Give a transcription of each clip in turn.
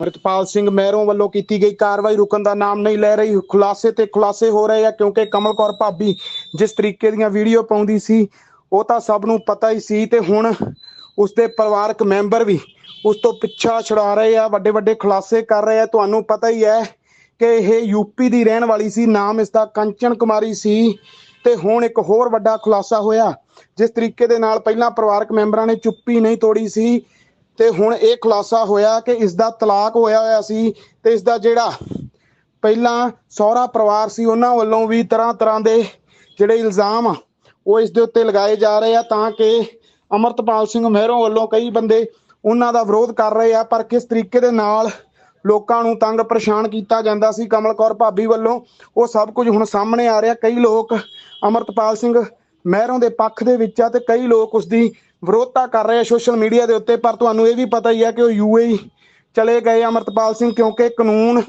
ਮ੍ਰਿਤਪਾਲ ਸਿੰਘ ਮਹਿਰੋਂ ਵੱਲੋਂ ਕੀਤੀ ਗਈ ਕਾਰਵਾਈ ਰੁਕਣ ਦਾ ਨਾਮ ਨਹੀਂ ਲੈ ਰਹੀ। ਖੁਲਾਸੇ ਤੇ ਖੁਲਾਸੇ ਹੋ ਰਹੇ ਆ ਕਿਉਂਕਿ ਕਮਲ ਕੌਰ ਭਾਬੀ ਜਿਸ ਤਰੀਕੇ ਦੀਆਂ ਵੀਡੀਓ ਪਾਉਂਦੀ ਸੀ, ਉਹ ਤਾਂ ਸਭ ਨੂੰ ਪਤਾ ਹੀ ਸੀ ਤੇ ਹੁਣ ਉਸਦੇ ਪਰਿਵਾਰਕ ਮੈਂਬਰ ਵੀ ਉਸ ਤੋਂ ਪਿੱਛਾ ਛੁਡਾ ਰਹੇ ਆ ਵੱਡੇ ਵੱਡੇ ਖੁਲਾਸੇ ਕਰ ਰਹੇ ਆ। ਤੁਹਾਨੂੰ ਪਤਾ ਹੀ ਹੈ ਕਿ ਇਹ ਯੂਪੀ ਦੀ ਰਹਿਣ ਵਾਲੀ ਸੀ, ਨਾਮ ਇਸ ਦਾ ਕੰਚਨ ਕੁਮਾਰੀ ਸੀ ਤੇ ਹੁਣ ਇੱਕ ਹੋਰ ਵੱਡਾ ਖੁਲਾਸਾ ਹੋਇਆ। ਜਿਸ ਤਰੀਕੇ ਦੇ ਨਾਲ ਪਹਿਲਾਂ ਪਰਿਵਾਰਕ ਮੈਂਬਰਾਂ ਨੇ ਚੁੱਪੀ ਨਹੀਂ ਤੋੜੀ ਸੀ ਤੇ ਹੁਣ ਇਹ ਖੁਲਾਸਾ ਹੋਇਆ ਕਿ ਇਸ ਦਾ ਤਲਾਕ ਹੋਇਆ ਹੋਇਆ ਸੀ ਤੇ ਇਸ ਦਾ ਜਿਹੜਾ ਪਹਿਲਾਂ ਸਹੁਰਾ ਪਰਿਵਾਰ ਸੀ, ਉਹਨਾਂ ਵੱਲੋਂ ਵੀ ਤਰ੍ਹਾਂ ਤਰ੍ਹਾਂ ਦੇ ਜਿਹੜੇ ਇਲਜ਼ਾਮ ਆ, ਉਹ ਇਸ ਦੇ ਉੱਤੇ ਲਗਾਏ ਜਾ ਰਹੇ ਆ ਤਾਂ ਕਿ ਅਮਰਤਪਾਲ ਸਿੰਘ ਮਹਿਰੋਂ ਵੱਲੋਂ ਕਈ ਬੰਦੇ ਉਹਨਾਂ ਦਾ ਵਿਰੋਧ ਕਰ ਰਹੇ ਆ, ਪਰ ਕਿਸ ਤਰੀਕੇ ਦੇ ਨਾਲ ਲੋਕਾਂ ਨੂੰ ਤੰਗ ਪਰੇਸ਼ਾਨ ਕੀਤਾ ਜਾਂਦਾ ਸੀ, ਕਮਲ ਕੌਰ ਭਾਬੀ ਵੱਲੋਂ, ਉਹ ਸਭ ਕੁਝ ਹੁਣ ਸਾਹਮਣੇ ਆ ਰਿਹਾ। ਕਈ ਲੋਕ ਅਮਰਤਪਾਲ ਸਿੰਘ ਮਹਿਰੋਂ ਦੇ ਪੱਖ ਦੇ ਵਿੱਚ ਆ ਤੇ ਕਈ ਲੋਕ ਉਸ ਦੀ ਵਿਰੋਧਤਾ ਕਰ ਰਹੇ ਆ ਸੋਸ਼ਲ ਮੀਡੀਆ ਦੇ ਉੱਤੇ, ਪਰ ਤੁਹਾਨੂੰ ਇਹ ਵੀ ਪਤਾ ਹੀ ਆ ਕਿ ਉਹ ਯੂਏਈ ਚਲੇ ਗਏ ਅਮਰਤਪਾਲ ਸਿੰਘ, ਕਿਉਂਕਿ ਕਾਨੂੰਨ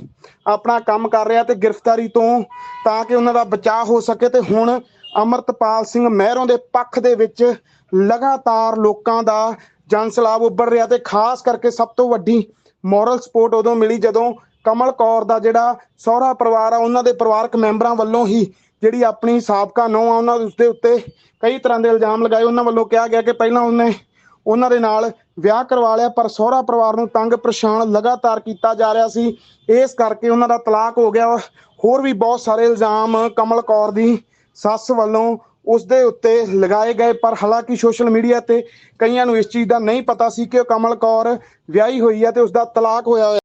ਆਪਣਾ ਕੰਮ ਕਰ ਰਿਹਾ ਤੇ ਗ੍ਰਿਫਤਾਰੀ ਤੋਂ ਤਾਂ ਕਿ ਉਹਨਾਂ ਦਾ ਬਚਾਅ ਹੋ ਸਕੇ ਤੇ ਹੁਣ ਅਮਰਤਪਾਲ ਸਿੰਘ ਮਹਿਰੋਂ ਦੇ ਪੱਖ ਦੇ ਵਿੱਚ ਲਗਾਤਾਰ ਲੋਕਾਂ ਦਾ ਜਨਸਲਾਬ ਉੱਭਰ ਰਿਹਾ ਤੇ ਖਾਸ ਕਰਕੇ ਸਭ ਤੋਂ ਵੱਡੀ ਮੋਰਲ ਸਪੋਰਟ ਉਦੋਂ ਮਿਲੀ ਜਦੋਂ ਕਮਲ ਕੌਰ ਦਾ ਜਿਹੜਾ ਸਹੁਰਾ ਪਰਿਵਾਰ ਆ, ਉਹਨਾਂ ਦੇ ਪਰਿਵਾਰਕ ਮੈਂਬਰਾਂ ਵੱਲੋਂ ਹੀ ਜਿਹੜੀ ਆਪਣੀ ਸਾਬਕਾ ਨੌ ਆ, ਉਹਨਾਂ ਦੇ ਉੱਤੇ ਉੱਤੇ ਕਈ ਤਰ੍ਹਾਂ ਦੇ ਇਲਜ਼ਾਮ ਲਗਾਏ। ਉਹਨਾਂ ਵੱਲੋਂ ਕਿਹਾ ਗਿਆ ਕਿ ਪਹਿਲਾਂ ਉਹਨੇ ਉਹਨਾਂ ਦੇ ਨਾਲ ਵਿਆਹ ਕਰਵਾ ਲਿਆ, ਪਰ ਸਹੁਰਾ ਪਰਿਵਾਰ ਨੂੰ ਤੰਗ ਪਰੇਸ਼ਾਨ ਲਗਾਤਾਰ ਕੀਤਾ ਜਾ ਰਿਹਾ ਸੀ। ਇਸ ਕਰਕੇ ਉਹਨਾਂ ਦਾ ਤਲਾਕ ਹੋ ਗਿਆ। ਹੋਰ ਵੀ ਬਹੁਤ ਸਾਰੇ ਇਲਜ਼ਾਮ ਕਮਲ ਕੌਰ ਦੀ ਸੱਸ ਵੱਲੋਂ ਉਸ ਦੇ ਉੱਤੇ ਲਗਾਏ ਗਏ, ਪਰ ਹਾਲਾਂਕਿ ਸੋਸ਼ਲ ਮੀਡੀਆ ਤੇ ਕਈਆਂ ਨੂੰ ਇਸ ਚੀਜ਼ ਦਾ ਨਹੀਂ ਪਤਾ ਸੀ ਕਿ ਕਮਲ ਕੌਰ ਵਿਆਹੀ ਹੋਈ ਹੈ ਤੇ ਉਸ ਦਾ ਤਲਾਕ ਹੋਇਆ ਹੋਇਆ।